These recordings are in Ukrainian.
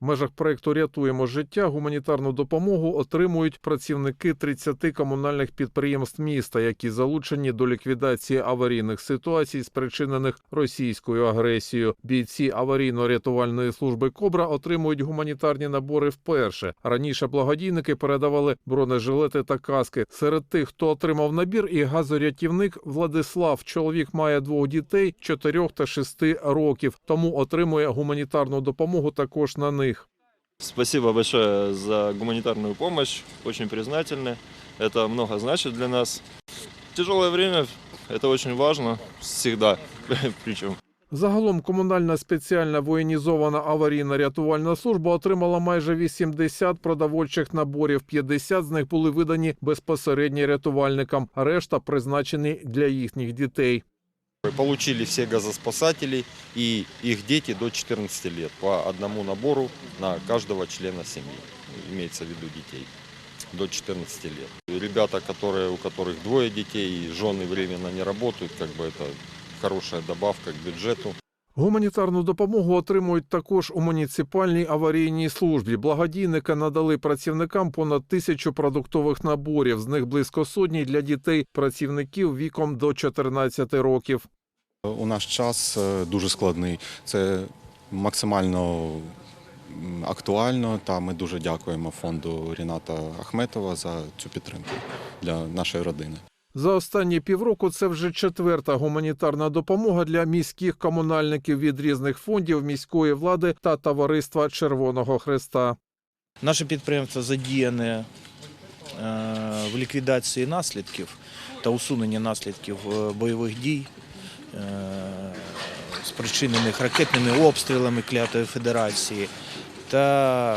В межах проекту Рятуємо життя гуманітарну допомогу отримують працівники 30 комунальних підприємств міста, які залучені до ліквідації аварійних ситуацій, спричинених російською агресією. Бійці аварійно-рятувальної служби Кобра отримують гуманітарні набори вперше. Раніше благодійники передавали бронежилети та каски. Серед тих, хто отримав набір, і газорятівник Владислав. Чоловік має двох дітей 4 та 6 років, тому отримує гуманітарну допомогу також на них. Спасибо большое за гуманитарную помощь, очень признательны. Это много значит для нас. Тяжелое время, это очень важно, всегда причем. Загалом комунальна спеціальна воєнізована аварійна рятувальна служба отримала майже 80 продовольчих наборів. 50 з них були видані безпосередньо рятувальникам, а решта призначені для їхніх дітей. Получили все газоспасатели и их дети до 14 лет по одному набору на каждого члена семьи. Имеется в виду детей до 14 лет. Ребята, которые, у которых двое детей и жены временно не работают, как бы это хорошая добавка к бюджету. Гуманітарну допомогу отримують також у муніципальній аварійній службі. Благодійники надали працівникам понад тисячу продуктових наборів. З них близько сотні для дітей працівників віком до 14 років. У наш час е, дуже складний. Це максимально актуально. Та ми дуже дякуємо фонду Ріната Ахметова за цю підтримку для нашої родини. За останні півроку це вже четверта гуманітарна допомога для міських комунальників від різних фондів міської влади та товариства Червоного Хреста. Наше підприємство задіяне е, в ліквідації наслідків та усунення наслідків е, бойових дій, спричинених ракетними обстрілами клятої федерації. Та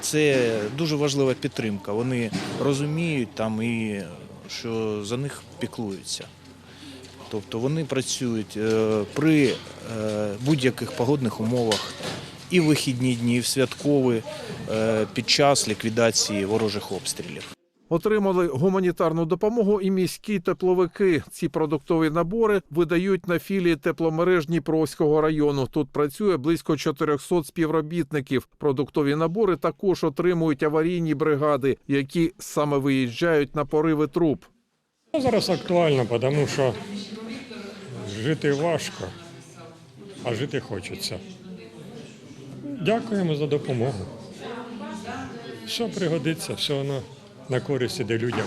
це дуже важлива підтримка. Вони розуміють там і що за них піклуються. Тобто вони працюють е, при е, будь-яких погодних умовах і в вихідні дні, і в святкові е, під час ліквідації ворожих обстрілів. Отримали гуманітарну допомогу і міські тепловики. Ці продуктові набори видають на філії тепломереж Дніпровського району. Тут працює близько 400 співробітників. Продуктові набори також отримують аварійні бригади, які саме виїжджають на пориви труб. Зараз актуально, тому що жити важко, а жити хочеться. Дякуємо за допомогу. Все пригодиться, все воно на користь іде людям.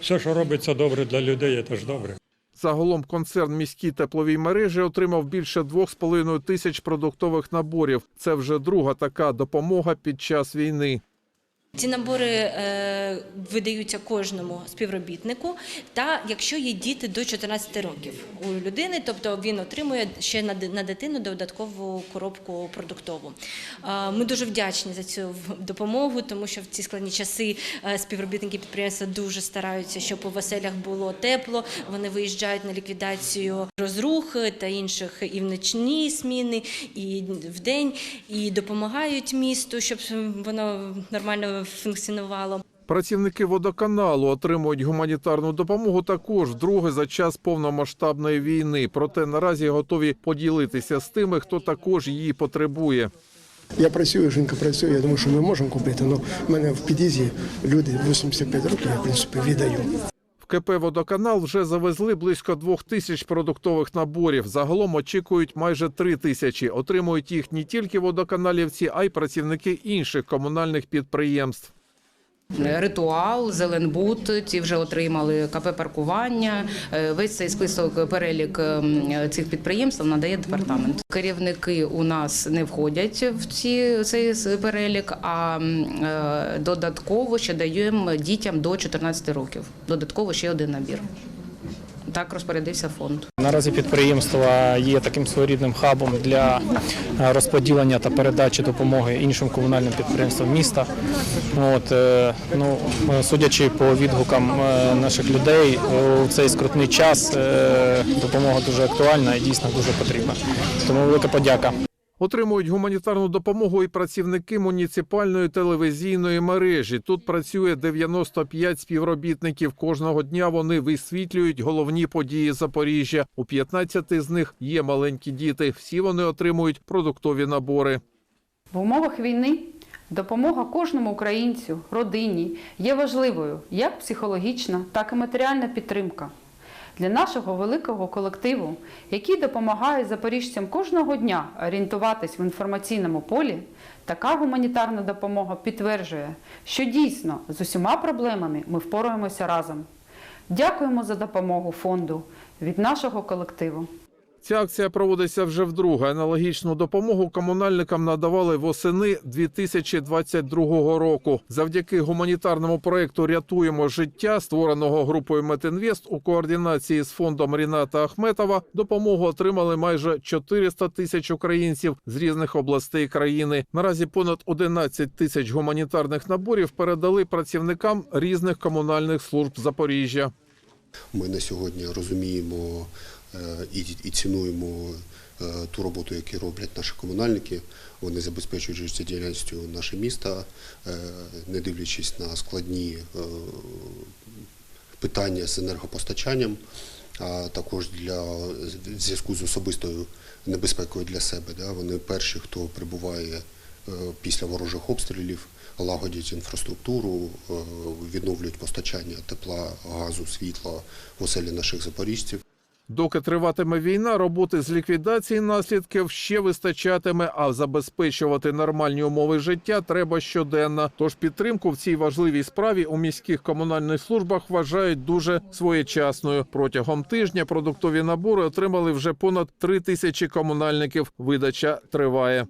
Все, що робиться добре для людей, це ж добре. Загалом концерн міські тепловій мережі отримав більше 2,5 тисяч продуктових наборів. Це вже друга така допомога під час війни. Ці набори е, видаються кожному співробітнику, та якщо є діти до 14 років у людини, тобто він отримує ще на, на дитину додаткову коробку продуктову. Е, ми дуже вдячні за цю допомогу, тому що в ці складні часи е, співробітники підприємства дуже стараються, щоб у веселях було тепло. Вони виїжджають на ліквідацію розрух та інших і в ночні зміни, і в день, і допомагають місту, щоб воно нормально функціонувало. Працівники водоканалу отримують гуманітарну допомогу також вдруге за час повномасштабної війни. Проте наразі готові поділитися з тими, хто також її потребує. Я працюю, жінка працює, я думаю, що ми можемо купити, але в мене в під'їзді люди 85 років, я в принципі віддаю. КП «Водоканал» вже завезли близько двох тисяч продуктових наборів. Загалом очікують майже три тисячі. Отримують їх не тільки водоканалівці, а й працівники інших комунальних підприємств. Ритуал, Зеленбуд, ці вже отримали КП паркування. Е, Весь цей список перелік ем, цих підприємств надає департамент. Керівники у нас не входять в ці цей перелік, а е, додатково ще даємо дітям до 14 років. Додатково ще один набір. Так розпорядився фонд. Наразі підприємство є таким своєрідним хабом для е, розподілення та передачі допомоги іншим комунальним підприємствам міста. От, е, ну, е, судячи по відгукам наших людей, у цей скрутний час допомога дуже актуальна і дійсно дуже потрібна. Тому велика подяка. Отримують гуманітарну допомогу і працівники муніципальної телевізійної мережі. Тут працює 95 співробітників. Кожного дня вони висвітлюють головні події Запоріжжя. У 15 з них є маленькі діти. Всі вони отримують продуктові набори. В умовах війни допомога кожному українцю, родині є важливою як психологічна, так і матеріальна підтримка. Для нашого великого колективу, який допомагає запоріжцям кожного дня орієнтуватись в інформаційному полі, така гуманітарна допомога підтверджує, що дійсно з усіма проблемами ми впораємося разом. Дякуємо за допомогу фонду від нашого колективу. Ця акція проводиться вже вдруге. Аналогічну допомогу комунальникам надавали восени 2022 року. Завдяки гуманітарному проекту Рятуємо життя, створеного групою Метинвест у координації з фондом Ріната Ахметова. Допомогу отримали майже 400 тисяч українців з різних областей країни. Наразі понад 11 тисяч гуманітарних наборів передали працівникам різних комунальних служб Запоріжжя. Ми на сьогодні розуміємо і, і цінуємо е, ту роботу, яку роблять наші комунальники. Вони забезпечують життєдіяльністю наше місто, е, не дивлячись на складні е, питання з енергопостачанням, а також для в зв'язку з особистою небезпекою для себе. Да? Вони перші, хто прибуває е, після ворожих обстрілів, лагодять інфраструктуру, е, відновлюють постачання тепла, газу, світла в оселі наших запоріжців. Доки триватиме війна, роботи з ліквідації наслідків ще вистачатиме, а забезпечувати нормальні умови життя треба щоденно. Тож підтримку в цій важливій справі у міських комунальних службах вважають дуже своєчасною. Протягом тижня продуктові набори отримали вже понад три тисячі комунальників. Видача триває.